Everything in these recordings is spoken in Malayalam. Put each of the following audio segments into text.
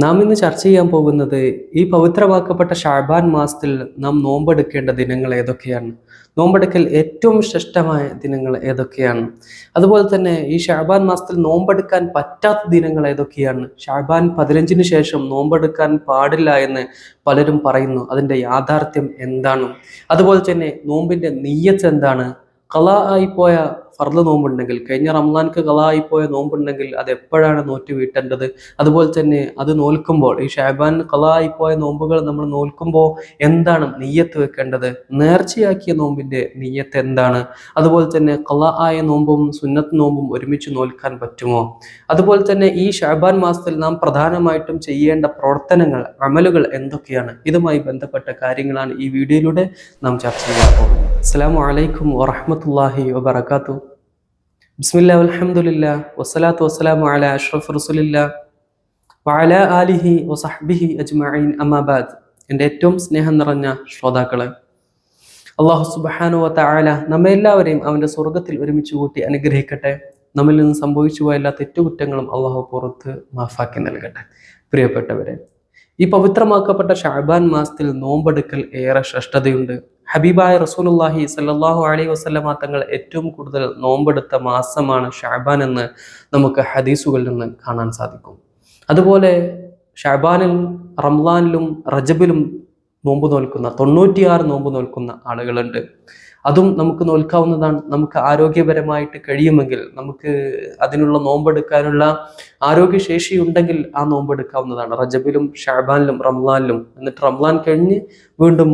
നാം ഇന്ന് ചർച്ച ചെയ്യാൻ പോകുന്നത് ഈ പവിത്രമാക്കപ്പെട്ട ഷാബാൻ മാസത്തിൽ നാം നോമ്പെടുക്കേണ്ട ദിനങ്ങൾ ഏതൊക്കെയാണ്? നോമ്പെടുക്കൽ ഏറ്റവും ശ്രേഷ്ഠമായ ദിനങ്ങൾ ഏതൊക്കെയാണ്? അതുപോലെ തന്നെ ഈ ഷാബാൻ മാസത്തിൽ നോമ്പെടുക്കാൻ പറ്റാത്ത ദിനങ്ങൾ ഏതൊക്കെയാണ്? ഷാബാൻ പതിനഞ്ചിന് ശേഷം നോമ്പെടുക്കാൻ പാടില്ല എന്ന് പലരും പറയുന്നു. അതിന്റെ യാഥാർത്ഥ്യം എന്താണ്? അതുപോലെ തന്നെ നോമ്പിന്റെ നീയത്ത് എന്താണ്? കലാ ആയിപ്പോയ ഫർദ് നോമ്പുണ്ടെങ്കിൽ കഴിഞ്ഞ റംസാൻക്ക് കള പോയ നോമ്പുണ്ടെങ്കിൽ അത് എപ്പോഴാണ് നോറ്റ് വീട്ടേണ്ടത്? അതുപോലെ തന്നെ അത് നോൽക്കുമ്പോൾ ഈ ഷാബാൻ പോയ നോമ്പുകൾ നമ്മൾ നോൽക്കുമ്പോൾ എന്താണ് നെയ്യത്ത് വെക്കേണ്ടത്? നേർച്ചയാക്കിയ നോമ്പിന്റെ നെയ്യത്ത് എന്താണ്? അതുപോലെ തന്നെ കള ആയ നോമ്പും സുന്നത്ത് നോമ്പും ഒരുമിച്ച് നോൽക്കാൻ പറ്റുമോ? അതുപോലെ തന്നെ ഈ ഷാബാൻ മാസത്തിൽ നാം പ്രധാനമായിട്ടും ചെയ്യേണ്ട പ്രവർത്തനങ്ങൾ അമലുകൾ എന്തൊക്കെയാണ്? ഇതുമായി ബന്ധപ്പെട്ട കാര്യങ്ങളാണ് ഈ വീഡിയോയിലൂടെ നാം ചർച്ച ചെയ്യാൻ പോകുന്നത്. അസ്സാം വലൈക്കും വറഹമത്തല്ലാഹി വബർക്കാത്തു ബിസ്മില്ലാ അലഹമുല്ല വസ്സലാത്തു വസ്സലാമു അല അഷ്റഫ് റസുലില്ല വഅല ആലിഹി വസഹ്ബിഹി അജ്മഈൻ. അമ്മാബാദ് എന്റെ ഏറ്റവും സ്നേഹം നിറഞ്ഞ ശ്രോതാക്കളെ അള്ളാഹു സുബ്ഹാനഹു വതആല തആല നമ്മെ എല്ലാവരെയും അവന്റെ സ്വർഗത്തിൽ ഒരുമിച്ച് കൂട്ടി അനുഗ്രഹിക്കട്ടെ. നമ്മിൽ നിന്ന് സംഭവിച്ചു പോയ എല്ലാ തെറ്റുകുറ്റങ്ങളും അള്ളാഹു പുറത്ത് മാഫാക്കി നൽകട്ടെ. പ്രിയപ്പെട്ടവരെ ഈ പവിത്രമാക്കപ്പെട്ട ഷാബാൻ മാസത്തിൽ നോമ്പെടുക്കൽ ഏറെ ശ്രേഷ്ഠതയുണ്ട്. ഹബീബായ റസൂലുല്ലാഹി സല്ലാഹു അലൈഹി വസ്ലമ തങ്ങൾ ഏറ്റവും കൂടുതൽ നോമ്പെടുത്ത മാസമാണ് ഷാബാൻ എന്ന് നമുക്ക് ഹദീസുകളിൽ നിന്ന് കാണാൻ സാധിക്കും. അതുപോലെ ഷാബാനിൽ റംലാനിലും റജബിലും നോമ്പ് നോൽക്കുന്ന തൊണ്ണൂറ്റിയാറ് നോമ്പ് നോൽക്കുന്ന ആളുകളുണ്ട്. അതും നമുക്ക് നോൽക്കാവുന്നതാണ്. നമുക്ക് ആരോഗ്യപരമായിട്ട് കഴിയുമെങ്കിൽ നമുക്ക് അതിനുള്ള നോമ്പെടുക്കാനുള്ള ആരോഗ്യശേഷി ഉണ്ടെങ്കിൽ ആ നോമ്പെടുക്കാവുന്നതാണ്. റജബിലും ഷാബാനിലും റംലാനിലും എന്നിട്ട് റംലാൻ കഴിഞ്ഞ് വീണ്ടും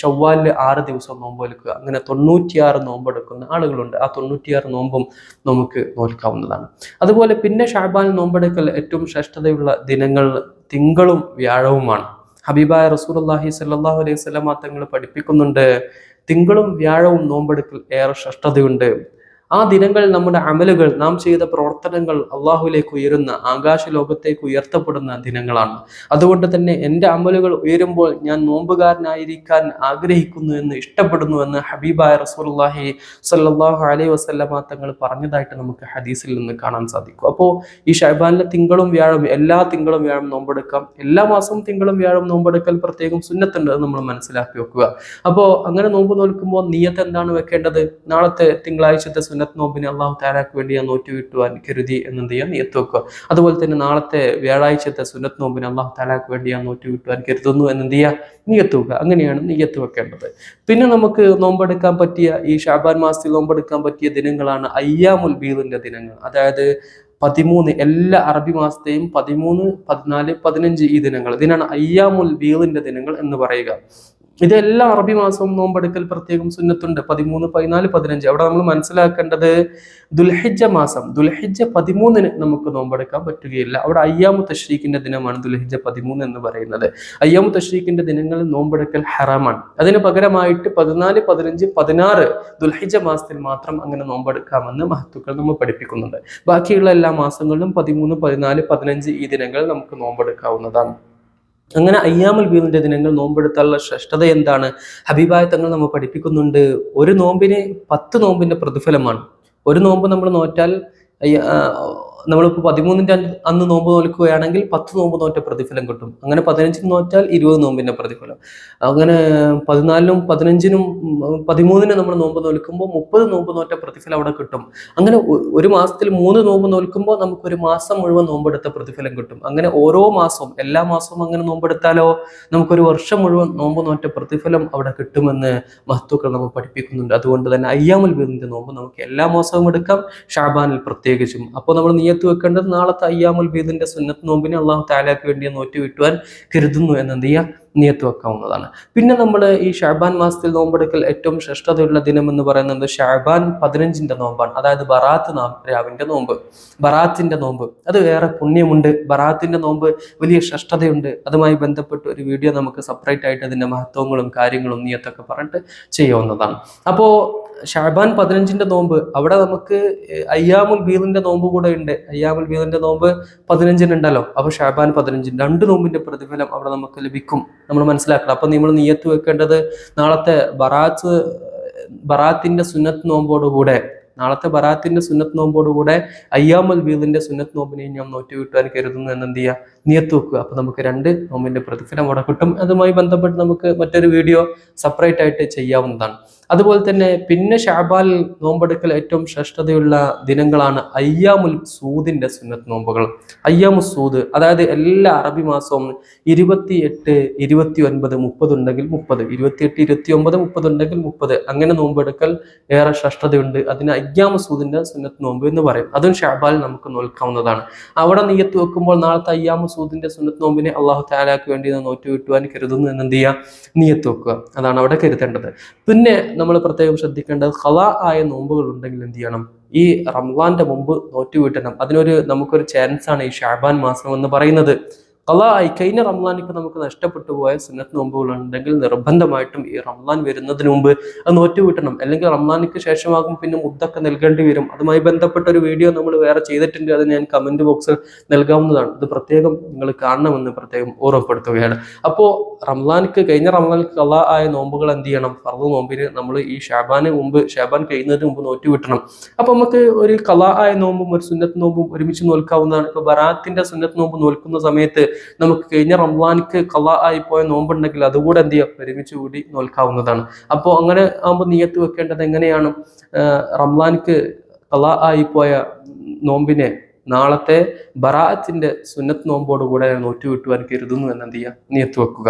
ഷവ്വാലിൽ ആറ് ദിവസം നോമ്പ് എടുക്കുക അങ്ങനെ തൊണ്ണൂറ്റിയാറ് നോമ്പെടുക്കുന്ന ആളുകളുണ്ട്. ആ തൊണ്ണൂറ്റിയാറ് നോമ്പും നമുക്ക് നോൽക്കാവുന്നതാണ്. അതുപോലെ പിന്നെ ഷാബാൻ നോമ്പെടുക്കൽ ഏറ്റവും ശ്രേഷ്ഠതയുള്ള ദിനങ്ങൾ തിങ്കളും വ്യാഴവുമാണ്. ഹബീബായ റസൂൽ സല്ലാഹു അലൈഹി സ്വലമ തങ്ങൾ പഠിപ്പിക്കുന്നുണ്ട്. തിങ്കളും വ്യാഴവും നോമ്പെടുക്കൽ ഏറെ ശ്രേഷ്ഠതയുണ്ട്. ആ ദിനങ്ങൾ നമ്മുടെ അമലുകൾ നാം ചെയ്ത പ്രവർത്തനങ്ങൾ അള്ളാഹുലേക്ക് ഉയരുന്ന ആകാശ ലോകത്തേക്ക് ഉയർത്തപ്പെടുന്ന ദിനങ്ങളാണ്. അതുകൊണ്ട് തന്നെ എന്റെ അമലുകൾ ഉയരുമ്പോൾ ഞാൻ നോമ്പുകാരനായിരിക്കാൻ ആഗ്രഹിക്കുന്നു എന്ന് ഇഷ്ടപ്പെടുന്നു എന്ന് ഹബീബായ റസൂർല്ലാഹി സല്ലാഹു അലൈഹി വസ്ലമ തങ്ങൾ പറഞ്ഞതായിട്ട് നമുക്ക് ഹദീസിൽ നിന്ന് കാണാൻ സാധിക്കും. അപ്പോൾ ഈ ഷഹബാനിലെ തിങ്കളും വ്യാഴം എല്ലാ തിങ്കളും വ്യാഴം നോമ്പെടുക്കാം. എല്ലാ മാസവും തിങ്കളും വ്യാഴം നോമ്പെടുക്കൽ പ്രത്യേകം സുന്നത്തുണ്ട് നമ്മൾ മനസ്സിലാക്കി വെക്കുക. അപ്പോൾ അങ്ങനെ നോമ്പ് നോൽക്കുമ്പോൾ നീയത്ത് എന്താണ് വെക്കേണ്ടത്? നാളത്തെ തിങ്കളാഴ്ചത്തെ സുന്നത്ത് നോമ്പിന് അള്ളാഹു താലാക്ക് വേണ്ടി ഞാൻ നോറ്റ് വിട്ടുവാൻ കരുതി എന്നെന്ത് ചെയ്യാൻ നീയത്ത് വെക്കുക. അതുപോലെ തന്നെ നാളത്തെ വ്യാഴാഴ്ചത്തെ സുന്നത്ത് നോമ്പിന് അള്ളാഹു താലാക്ക് വേണ്ടി ഞാൻ നോറ്റ് വിട്ടുവാൻ കരുതുന്നു എന്നെന്ത് ചെയ്യുക നീയത്ത് വെക്കുക. അങ്ങനെയാണ് നീയത്ത് വെക്കേണ്ടത്. പിന്നെ നമുക്ക് നോമ്പെടുക്കാൻ പറ്റിയ ഈ ഷാബാൻ മാസത്തിൽ നോമ്പെടുക്കാൻ പറ്റിയ ദിനങ്ങളാണ് അയ്യാമുൽ ബീദിന്റെ ദിനങ്ങൾ. അതായത് പതിമൂന്ന് എല്ലാ അറബി മാസത്തെയും പതിമൂന്ന് പതിനാല് പതിനഞ്ച് ഈ ദിനങ്ങൾ. ഇതിനാണ് അയ്യാമുൽ ബീദിന്റെ ദിനങ്ങൾ എന്ന് പറയുക. ഇതെല്ലാം അറബി മാസവും നോമ്പെടുക്കൽ പ്രത്യേകം സുന്നത്തുണ്ട്. പതിമൂന്ന് പതിനാല് പതിനഞ്ച്. അവിടെ നമ്മൾ മനസ്സിലാക്കേണ്ടത് ദുൽഹിജ മാസം. ദുൽഹിജ പതിമൂന്നിന് നമുക്ക് നോമ്പെടുക്കാൻ പറ്റുകയില്ല. അവിടെ അയ്യാമു തഷ്രീഖിന്റെ ദിനമാണ് ദുൽഹിജ പതിമൂന്ന് എന്ന് പറയുന്നത്. അയ്യാമു തഷ്രീഖിന്റെ ദിനങ്ങളിൽ നോമ്പെടുക്കൽ ഹറാമാണ്. അതിന് പകരമായിട്ട് പതിനാല് പതിനഞ്ച് പതിനാറ് ദുൽഹിജ മാസത്തിൽ മാത്രം അങ്ങനെ നോമ്പെടുക്കാമെന്ന് മഹത്തുക്കൾ നമ്മൾ പഠിപ്പിക്കുന്നുണ്ട്. ബാക്കിയുള്ള എല്ലാ മാസങ്ങളിലും പതിമൂന്ന് പതിനാല് പതിനഞ്ച് ഈ ദിനങ്ങൾ നമുക്ക് നോമ്പെടുക്കാവുന്നതാണ്. അങ്ങനെ അയ്യാമൽ ബീദിന്റെ ദിനങ്ങൾ നോമ്പെടുത്താനുള്ള ശ്രേഷ്ഠത എന്താണ്? ഹബീബായ തങ്ങൾ നമ്മൾ പഠിപ്പിക്കുന്നുണ്ട്. ഒരു നോമ്പിന് പത്ത് നോമ്പിന്റെ പ്രതിഫലമാണ്. ഒരു നോമ്പ് നമ്മൾ നോറ്റാൽ നമ്മളിപ്പോൾ പതിമൂന്നിന്റെ അന്ന് നോമ്പ് നോൽക്കുകയാണെങ്കിൽ പത്ത് നോമ്പ് നോറ്റ പ്രതിഫലം കിട്ടും. അങ്ങനെ പതിനഞ്ചിന് നോറ്റാൽ ഇരുപത് നോമ്പിന്റെ പ്രതിഫലം. അങ്ങനെ പതിനാലിനും പതിനഞ്ചിനും പതിമൂന്നിന് നമ്മൾ നോമ്പ് നോൽക്കുമ്പോൾ മുപ്പത് നോമ്പ് നോറ്റ പ്രതിഫലം അവിടെ കിട്ടും. അങ്ങനെ ഒരു മാസത്തിൽ മൂന്ന് നോമ്പ് നോൽക്കുമ്പോൾ നമുക്കൊരു മാസം മുഴുവൻ നോമ്പെടുത്ത പ്രതിഫലം കിട്ടും. അങ്ങനെ ഓരോ മാസവും എല്ലാ മാസവും അങ്ങനെ നോമ്പെടുത്താലോ നമുക്കൊരു വർഷം മുഴുവൻ നോമ്പ് നോറ്റ പ്രതിഫലം അവിടെ കിട്ടുമെന്ന് മഹത്വക്കൾ നമ്മൾ പഠിപ്പിക്കുന്നുണ്ട്. അതുകൊണ്ട് തന്നെ അയ്യാമുൽ ബീദിന്റെ നോമ്പ് നമുക്ക് എല്ലാ മാസവും എടുക്കാം. ഷാബാനിൽ പ്രത്യേകിച്ചും. അപ്പോൾ നമ്മൾ നിയത്ത് വെക്കേണ്ടത് നാളത്തെ അയ്യാമുൽ ബീദിന്റെ സുന്നത്ത് നോമ്പിനെ അള്ളാഹു താലാക്ക് വേണ്ടി നോറ്റ് വിട്ടുവാൻ കരുതുന്നു എന്നെന്ത് ചെയ്യുക നിയത്ത് വെക്കാവുന്നതാണ്. പിന്നെ നമ്മൾ ഈ ഷാബാൻ മാസത്തിൽ നോമ്പെടുക്കൽ ഏറ്റവും ശ്രേഷ്ഠതയുള്ള ദിനം എന്ന് പറയുന്നത് ഷാബാൻ പതിനഞ്ചിന്റെ നോമ്പാണ്. അതായത് ബറാത്ത് രാവിന്റെ നോമ്പ്. ബറാത്തിന്റെ നോമ്പ്. അത് വേറെ പുണ്യമുണ്ട്. ബറാത്തിന്റെ നോമ്പ് വലിയ ശ്രേഷ്ഠതയുണ്ട്. അതുമായി ബന്ധപ്പെട്ട് ഒരു വീഡിയോ നമുക്ക് സെപ്പറേറ്റ് ആയിട്ട് അതിന്റെ മഹത്വങ്ങളും കാര്യങ്ങളും നിയത്തൊക്കെ പറഞ്ഞിട്ട് ചെയ്യാവുന്നതാണ്. അപ്പോൾ ഷാബാൻ പതിനഞ്ചിന്റെ നോമ്പ് അവിടെ നമുക്ക് അയ്യാമുൽ ബീദിന്റെ നോമ്പ് കൂടെ ഉണ്ട്. അയ്യാമുൽ ബീദിന്റെ നോമ്പ് പതിനഞ്ചിനുണ്ടല്ലോ. അപ്പൊ ഷാബാൻ പതിനഞ്ചിന് രണ്ട് നോമ്പിന്റെ പ്രതിഫലം അവിടെ നമുക്ക് ലഭിക്കും. നമ്മൾ മനസ്സിലാക്കണം. അപ്പൊ നമ്മൾ നീയത്ത് വെക്കേണ്ടത് നാളത്തെ ബറാത്ത് ബറാത്തിന്റെ സുന്നത്ത് നോമ്പോടുകൂടെ നാളത്തെ ബറാത്തിന്റെ സുന്നത്ത് നോമ്പോടുകൂടെ അയ്യാമുൽ ബീദിന്റെ സുന്നത്ത് നോമ്പിനെയും ഞാൻ നോറ്റ് കിട്ടുവാൻ കരുതുന്നു എന്ന് എന്ത് ചെയ്യുക നിയത്ത് വെക്കുക. അപ്പൊ നമുക്ക് രണ്ട് നോമ്പിന്റെ പ്രതിഫലം അവിടെ കിട്ടും. അതുമായി ബന്ധപ്പെട്ട് നമുക്ക് മറ്റൊരു വീഡിയോ സെപ്പറേറ്റ് ആയിട്ട് ചെയ്യാവുന്നതാണ്. അതുപോലെ തന്നെ പിന്നെ ഷാബാൽ നോമ്പെടുക്കൽ ഏറ്റവും ശ്രേഷ്ഠതയുള്ള ദിനങ്ങളാണ് അയ്യാമുൽ സൂദിന്റെ സുന്നത്ത് നോമ്പുകൾ. അയ്യാമു സൂദ് അതായത് എല്ലാ അറബി മാസവും ഇരുപത്തി എട്ട് ഇരുപത്തി ഒൻപത് മുപ്പത് ഉണ്ടെങ്കിൽ മുപ്പത് ഇരുപത്തിയെട്ട് ഇരുപത്തി ഒമ്പത് മുപ്പത് ഉണ്ടെങ്കിൽ മുപ്പത് അങ്ങനെ നോമ്പെടുക്കൽ ഏറെ ശ്രേഷ്ഠതയുണ്ട്. അതിന് അയ്യാമു സൂദിന്റെ സുന്നത്ത് നോമ്പ് എന്ന് പറയും. അതും ഷാബാൽ നമുക്ക് നോൽക്കാവുന്നതാണ്. അവിടെ നീയത്ത് വെക്കുമ്പോൾ നാളത്തെ അയ്യാമു സൂദിന്റെ സുന്നത്ത് നോമ്പിനെ അള്ളാഹു താലാക്ക് വേണ്ടി നോറ്റ് കിട്ടുവാൻ കരുതുന്നു എന്ന് എന്ത് ചെയ്യുക? നീയത്ത് വെക്കുക. അതാണ് അവിടെ കരുതേണ്ടത്. പിന്നെ നമ്മൾ പ്രത്യേകം ശ്രദ്ധിക്കേണ്ടത് ഖല ആയ നോമ്പുകൾ ഉണ്ടെങ്കിൽ എന്ത് ചെയ്യണം? ഈ റംസാന്റെ മുമ്പ് നോറ്റ് വീട്ടണം അതിനൊരു നമുക്കൊരു ചാൻസ് ആണ് ഈ ഷാബാൻ മാസം എന്ന് പറയുന്നത്. ഖല ആയി കഴിഞ്ഞ റംസാനിക്ക് നമുക്ക് നഷ്ടപ്പെട്ടു പോയ സുന്നത്ത് നോമ്പുകൾ ഉണ്ടെങ്കിൽ നിർബന്ധമായിട്ടും ഈ റംലാൻ വരുന്നതിന് മുമ്പ് അത് നോറ്റ് വിട്ടണം അല്ലെങ്കിൽ റംലാനിക്ക് ശേഷമാകും പിന്നെ മുദ്ദൊക്കെ നൽകേണ്ടി വരും. അതുമായി ബന്ധപ്പെട്ട ഒരു വീഡിയോ നമ്മൾ വേറെ ചെയ്തിട്ടുണ്ട്. അത് ഞാൻ കമന്റ് ബോക്സിൽ നൽകാവുന്നതാണ്. ഇത് പ്രത്യേകം നിങ്ങൾ കാണണമെന്ന് പ്രത്യേകം ഓർമ്മപ്പെടുത്തുകയാണ്. അപ്പോൾ റംലാനിക്ക് കഴിഞ്ഞ റംലാനിക്ക് കല ആയ നോമ്പുകൾ എന്ത് ചെയ്യണം? ഫർദ് നോമ്പിന് നമ്മൾ ഈ ഷാബാന് മുമ്പ് ഷാബാൻ കഴിയുന്നതിന് മുമ്പ് നോറ്റ് വിട്ടണം അപ്പൊ നമുക്ക് ഒരു കല ആയ നോമ്പും ഒരു സുന്നത്ത് നോമ്പും ഒരുമിച്ച് നോൽക്കാവുന്നതാണ്. ഇപ്പൊ ബറാത്തിന്റെ സുന്നത്ത് നോമ്പ് നോൽക്കുന്ന സമയത്ത് നമുക്ക് കഴിഞ്ഞ റംസാനിക്ക് ഖല ആയി പോയ നോമ്പുണ്ടെങ്കിൽ അതുകൂടെ എന്ത് ചെയ്യാം? ഒരുമിച്ച് കൂടി നോൽക്കാവുന്നതാണ്. അപ്പോൾ അങ്ങനെ ആകുമ്പോൾ നീയത്ത് വെക്കേണ്ടത് എങ്ങനെയാണ്? ആഹ് കള ആയി പോയ നോമ്പിനെ നാളത്തെ ബറാത്തിന്റെ സുന്നത്ത് നോമ്പോടുകൂടെ നോറ്റു വിട്ടുവാൻ കരുതുന്നു എന്ന് എന്ത് ചെയ്യുക നീയത്ത് വെക്കുക.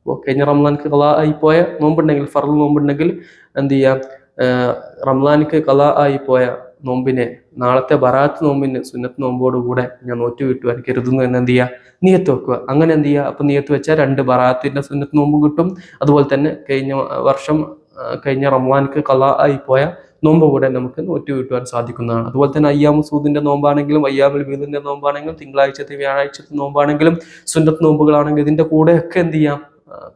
അപ്പോൾ കഴിഞ്ഞ റംലാൻക്ക് കള ആയി പോയ നോമ്പുണ്ടെങ്കിൽ ഫറൽ നോമ്പുണ്ടെങ്കിൽ എന്ത് ചെയ്യാം? റംലാൻക്ക് റംസാനിക്ക് കള ആയി പോയ നോമ്പിനെ നാളത്തെ ബറാത്ത് നോമ്പിന് സുന്നത്ത് നോമ്പോടുകൂടെ ഞാൻ നോറ്റ് വിട്ടുവാൻ കരുതുന്നു എന്ന് എന്ത് ചെയ്യുക നീയത്ത് വെക്കുക. അങ്ങനെ എന്ത് ചെയ്യുക അപ്പൊ നീയത്ത് വെച്ചാൽ രണ്ട് ബറാത്തിന്റെ സുന്നത്ത് നോമ്പും കിട്ടും. അതുപോലെ തന്നെ കഴിഞ്ഞ വർഷം കഴിഞ്ഞ റംസാനിക്ക് കള ആയി പോയ നോമ്പ് കൂടെ നമുക്ക് നോറ്റ് വീട്ടുവാൻ സാധിക്കുന്നതാണ്. അതുപോലെ തന്നെ അയ്യാമു സൂദിന്റെ നോമ്പാണെങ്കിലും അയ്യാമുൽ വീദിന്റെ നോമ്പാണെങ്കിലും തിങ്കളാഴ്ചത്തെ വ്യാഴാഴ്ചത്തെ നോമ്പാണെങ്കിലും സുന്നത്ത് നോമ്പുകളാണെങ്കിലും ഇതിന്റെ കൂടെയൊക്കെ എന്ത് ചെയ്യാം?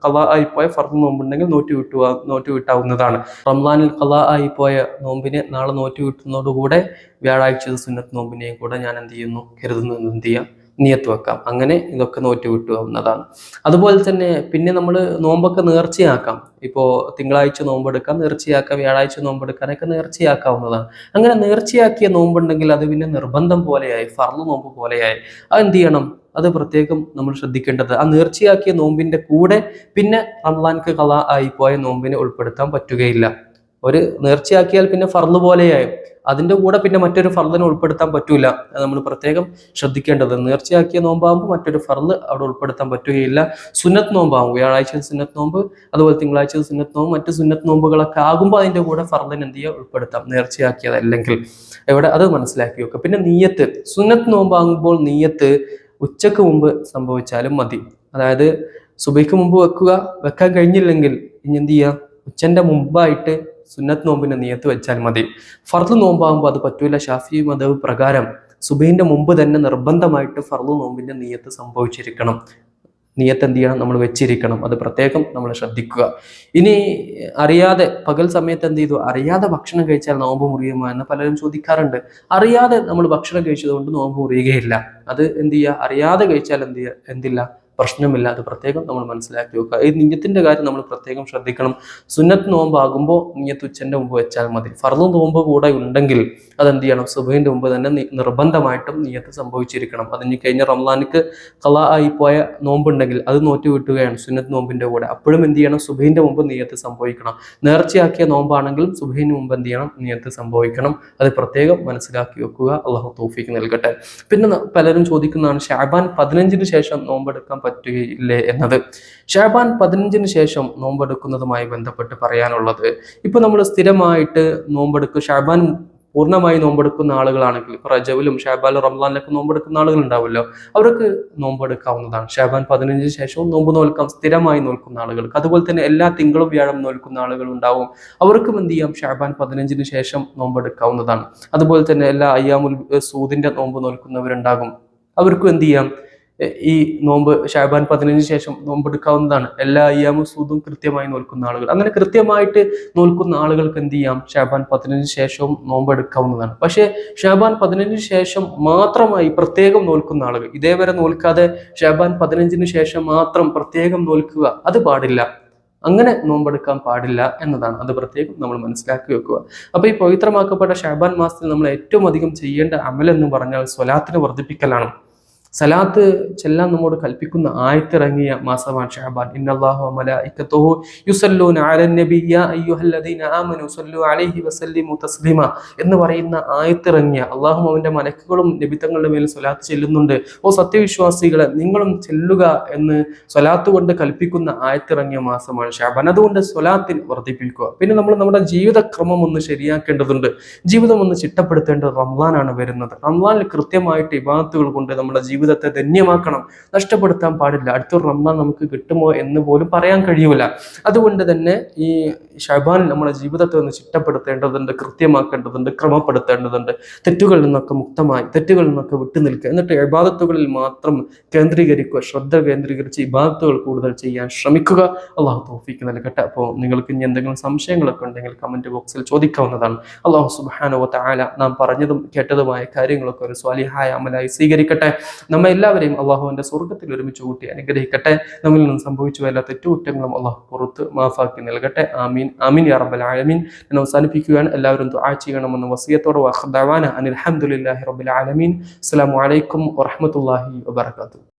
കല ആയിപ്പോയ ഫർദ് നോമ്പുണ്ടെങ്കിൽ നോറ്റ് വിട്ടുക നോറ്റ് വിട്ടാവുന്നതാണ് റംലാനിൽ കല ആയിപ്പോയ നോമ്പിനെ നാളെ നോറ്റ് വിട്ടുന്നതോടുകൂടെ വ്യാഴാഴ്ച സുന്നത്ത് നോമ്പിനെയും കൂടെ ഞാൻ എന്ത് ചെയ്യുന്നു കരുതുന്നു എന്ത് ചെയ്യാം? നിയത്ത് വെക്കാം. അങ്ങനെ ഇതൊക്കെ നോറ്റ് വിട്ടുകാവുന്നതാണ് അതുപോലെ തന്നെ പിന്നെ നമ്മൾ നോമ്പൊക്കെ നേർച്ചയാക്കാം. ഇപ്പോൾ തിങ്കളാഴ്ച നോമ്പെടുക്കാം നേർച്ചയാക്കാം വ്യാഴാഴ്ച നോമ്പെടുക്കാനൊക്കെ നേർച്ചയാക്കാവുന്നതാണ്. അങ്ങനെ നേർച്ചയാക്കിയ നോമ്പുണ്ടെങ്കിൽ അത് പിന്നെ നിർബന്ധം പോലെയായി ഫർൾ നോമ്പ് പോലെയായി. അത് എന്ത് ചെയ്യണം? അത് പ്രത്യേകം നമ്മൾ ശ്രദ്ധിക്കേണ്ടത്. ആ നേർച്ചയാക്കിയ നോമ്പിന്റെ കൂടെ പിന്നെ റംലാൻക്ക് കള ആയിപ്പോയ പോയ നോമ്പിനെ ഉൾപ്പെടുത്താൻ പറ്റുകയില്ല. ഒരു നേർച്ചയാക്കിയാൽ പിന്നെ ഫർൾ പോലെയായി. അതിന്റെ കൂടെ പിന്നെ മറ്റൊരു ഫർളിനെ ഉൾപ്പെടുത്താൻ പറ്റൂല. നമ്മൾ പ്രത്യേകം ശ്രദ്ധിക്കേണ്ടത്. നേർച്ചയാക്കിയ നോമ്പാകുമ്പോൾ മറ്റൊരു ഫർൾ അവിടെ ഉൾപ്പെടുത്താൻ പറ്റുകയില്ല. സുന്നത്ത് നോമ്പാകും. വ്യാഴാഴ്ച സുന്നത്ത് നോമ്പ് അതുപോലെ തിങ്കളാഴ്ച സുന്നത്ത് നോമ്പ് മറ്റ് സുന്നത്ത് നോമ്പുകളൊക്കെ ആകുമ്പോൾ അതിന്റെ കൂടെ ഫർളിന് എന്ത് ചെയ്യുക? ഉൾപ്പെടുത്താം. നേർച്ചയാക്കിയതല്ലെങ്കിൽ. എവിടെ? അത് മനസ്സിലാക്കി വെക്കുക. പിന്നെ നീയത്ത്. സുന്നത്ത് നോമ്പാകുമ്പോൾ നീയത്ത് ഉച്ചയ്ക്ക് മുമ്പ് സംഭവിച്ചാലും മതി. അതായത് സുബൈക്ക് മുമ്പ് വെക്കുക. വെക്കാൻ കഴിഞ്ഞില്ലെങ്കിൽ ഇനി എന്ത് ചെയ്യുക? ഉച്ചന്റെ മുമ്പായിട്ട് സുന്നത്ത് നോമ്പിന്റെ നിയത്ത് വെച്ചാൽ മതി. ഫർദ് നോമ്പാകുമ്പോൾ അത് പറ്റൂല. ഷാഫി മതവ് പ്രകാരം സുബൈന്റെ മുമ്പ് തന്നെ നിർബന്ധമായിട്ട് ഫർദ് നോമ്പിന്റെ നിയത്ത് സംഭവിച്ചിരിക്കണം. നിയത്ത് എന്ത് ചെയ്യണം? നമ്മൾ വെച്ചിരിക്കണം. അത് പ്രത്യേകം നമ്മൾ ശ്രദ്ധിക്കുക. ഇനി അറിയാതെ പകൽ സമയത്ത് എന്ത് ചെയ്തു? അറിയാതെ ഭക്ഷണം കഴിച്ചാൽ നോമ്പ് മുറിയുമോ എന്ന് പലരും ചോദിക്കാറുണ്ട്. അറിയാതെ നമ്മൾ ഭക്ഷണം കഴിച്ചതുകൊണ്ട് നോമ്പ് മുറിയുകയില്ല. അത് എന്ത് ചെയ്യുക? അറിയാതെ കഴിച്ചാൽ എന്ത് ചെയ്യുക? എന്തില്ല? പ്രശ്നമില്ല അത് പ്രത്യേകം നമ്മൾ മനസ്സിലാക്കി വെക്കുക. ഈ നിയത്തിന്റെ കാര്യം നമ്മൾ പ്രത്യേകം ശ്രദ്ധിക്കണം. സുന്നത്ത് നോമ്പാകുമ്പോൾ നിയത്ത് ഉച്ചന്റെ മുമ്പ് വെച്ചാൽ മതി. ഫർദ് നോമ്പ് കൂടെ ഉണ്ടെങ്കിൽ അതെന്ത് ചെയ്യണം? സുബൈന്റെ മുമ്പ് തന്നെ നിർബന്ധമായിട്ടും നിയത്ത് സംഭവിച്ചിരിക്കണം. അതിന് കഴിഞ്ഞ റംലാനിക്ക് ആയി പോയ നോമ്പുണ്ടെങ്കിൽ അത് നോറ്റ് വിട്ടുകയാണ് സുന്നത്ത് നോമ്പിന്റെ കൂടെ. അപ്പോഴും എന്ത് ചെയ്യണം? സുബൈന്റെ മുമ്പ് നിയത്ത് സംഭവിക്കണം. നേർച്ചയാക്കിയ നോമ്പാണെങ്കിലും സുബൈന് മുമ്പ് എന്ത് ചെയ്യണം? നിയത്ത് സംഭവിക്കണം. അത് പ്രത്യേകം മനസ്സിലാക്കി വെക്കുക. അള്ളാഹു തോഫിക്ക് നൽകട്ടെ. പിന്നെ പലരും ചോദിക്കുന്നതാണ് ഷാബാൻ പതിനഞ്ചിന് ശേഷം നോമ്പെടുക്കാൻ പറ്റുകയില്ലേ എന്നത്. ഷാബാൻ പതിനഞ്ചിന് ശേഷം നോമ്പെടുക്കുന്നതുമായി ബന്ധപ്പെട്ട് പറയാനുള്ളത് ഇപ്പൊ നമ്മൾ സ്ഥിരമായിട്ട് നോമ്പെടുക്കുക ഷാബാൻ പൂർണമായി നോമ്പെടുക്കുന്ന ആളുകളാണെങ്കിൽ റജവിലും ഷാബാലും റംലാനിലൊക്കെ നോമ്പെടുക്കുന്ന ആളുകൾ ഉണ്ടാവുമല്ലോ അവർക്ക് നോമ്പെടുക്കാവുന്നതാണ്. ഷാബാൻ പതിനഞ്ചിന് ശേഷവും നോമ്പ് നോൽക്കാം സ്ഥിരമായി നോൽക്കുന്ന ആളുകൾക്ക്. അതുപോലെ തന്നെ എല്ലാ തിങ്കളും വ്യാഴം നോൽക്കുന്ന ആളുകൾ ഉണ്ടാവും അവർക്കും എന്ത് ചെയ്യാം? ഷാബാൻ പതിനഞ്ചിന് ശേഷം നോമ്പെടുക്കാവുന്നതാണ്. അതുപോലെ തന്നെ എല്ലാ അയ്യാമുൽ സൂദിന്റെ നോമ്പ് നോൽക്കുന്നവരുണ്ടാകും അവർക്കും എന്ത് ചെയ്യാം? ഈ നോമ്പ് ഷാബാൻ പതിനഞ്ചിന് ശേഷം നോമ്പെടുക്കാവുന്നതാണ് എല്ലാ അയ്യാമും സൂദും കൃത്യമായി നോൽക്കുന്ന ആളുകൾ. അങ്ങനെ കൃത്യമായിട്ട് നോൽക്കുന്ന ആളുകൾക്ക് എന്ത് ചെയ്യാം? ഷാബാൻ പതിനഞ്ചിന് ശേഷവും നോമ്പെടുക്കാവുന്നതാണ് പക്ഷേ ഷാബാൻ പതിനഞ്ചിന് ശേഷം മാത്രമായി പ്രത്യേകം നോൽക്കുന്ന ആളുകൾ. ഇതേവരെ നോൽക്കാതെ ഷാബാൻ പതിനഞ്ചിന് ശേഷം മാത്രം പ്രത്യേകം നോൽക്കുക അത് പാടില്ല. അങ്ങനെ നോമ്പെടുക്കാൻ പാടില്ല എന്നതാണ്. അത് പ്രത്യേകം നമ്മൾ മനസ്സിലാക്കി വെക്കുക. അപ്പോൾ ഈ പവിത്രമാക്കപ്പെട്ട ഷാബാൻ മാസത്തിൽ നമ്മൾ ഏറ്റവും അധികം ചെയ്യേണ്ട അമലെന്ന് പറഞ്ഞാൽ സ്വലാത്തിന് വർദ്ധിപ്പിക്കലാണ്. സലാത്ത് ചെല്ലാൻ നമ്മോട് കൽപ്പിക്കുന്ന ആയത്തിറങ്ങിയ മാസമാണ് ഷഹബാൻ. ഇന്നല്ലാഹു യുസല്ലൂന സല്ലു അലൈഹി എന്ന് പറയുന്ന ആയത്തിറങ്ങിയ അള്ളാഹു അവന്റെ മലക്കുകളും നബിത്തങ്ങളുടെ മേൽ സ്വലാത്ത് ചെല്ലുന്നുണ്ട്. ഓ സത്യവിശ്വാസികളെ നിങ്ങളും ചെല്ലുക എന്ന് സ്വലാത്ത് കൊണ്ട് കൽപ്പിക്കുന്ന ആയത്തിറങ്ങിയ മാസമാണ് ഷാബാൻ അതുകൊണ്ട് സ്വലാത്തിൽ വർദ്ധിപ്പിക്കുക. പിന്നെ നമ്മൾ നമ്മുടെ ജീവിതക്രമം ഒന്ന് ശരിയാക്കേണ്ടതുണ്ട്. ജീവിതം ഒന്ന് ചിട്ടപ്പെടുത്തേണ്ടത് റംലാനാണ് വരുന്നത്. റംലാനിൽ കൃത്യമായിട്ട് ഇബാത്തുകൾ കൊണ്ട് നമ്മുടെ ജീവിതത്തെ ധന്യമാക്കണം. നഷ്ടപ്പെടുത്താൻ പാടില്ല. അടുത്തൊരു റംലാൻ നമുക്ക് കിട്ടുമോ എന്ന് പോലും പറയാൻ കഴിയൂല. അതുകൊണ്ട് തന്നെ ഈ ഷബാൻ നമ്മുടെ ജീവിതത്തെ ഒന്ന് ചിട്ടപ്പെടുത്തേണ്ടതുണ്ട് കൃത്യമാക്കേണ്ടതുണ്ട് ക്രമപ്പെടുത്തേണ്ടതുണ്ട്. തെറ്റുകളിൽ നിന്നൊക്കെ മുക്തമായി തെറ്റുകളിൽ നിന്നൊക്കെ വിട്ടു നിൽക്കുക. എന്നിട്ട് ഇബാദത്തുകളിൽ മാത്രം കേന്ദ്രീകരിക്കുക. ശ്രദ്ധ കേന്ദ്രീകരിച്ച് ഇബാദത്തുകൾ കൂടുതൽ ചെയ്യാൻ ശ്രമിക്കുക. അള്ളാഹു തോഫിക്ക് നൽകട്ടെ. അപ്പോൾ നിങ്ങൾക്ക് ഇനി എന്തെങ്കിലും സംശയങ്ങളൊക്കെ ഉണ്ടെങ്കിൽ കമന്റ് ബോക്സിൽ ചോദിക്കാവുന്നതാണ്. അള്ളാഹു സുബാനോ താല നാം പറഞ്ഞതും കേട്ടതുമായ കാര്യങ്ങളൊക്കെ ഒരു സ്വാലിഹായ അമലായി സ്വീകരിക്കട്ടെ. നമ്മെ എല്ലാവരെയും അള്ളാഹുവിന്റെ സ്വർഗത്തിൽ ഒരുമിച്ച് കൂട്ടി അനുഗ്രഹിക്കട്ടെ. നമ്മിൽ നിന്ന് സംഭവിച്ചു എല്ലാ തെറ്റുകുറ്റങ്ങളും അള്ളാഹു പുറത്ത് മാഫാക്കി നൽകട്ടെ. ആമീൻ. ആമീൻ യാ റബ്ബൽ ആലമീൻ. എന്ന് അവസാനിപ്പിക്കുകയാണ്. എല്ലാവരും ദുആ ചെയ്യണമെന്ന് വസിയത്തോടെ വഖദാവാന അനിൽ ഹംദുലില്ലാഹി റബ്ബിൽ ആലമീൻ. അസ്സലാമു അലൈക്കും വറഹ്മത്തുള്ളാഹി വബറകാതുഹു.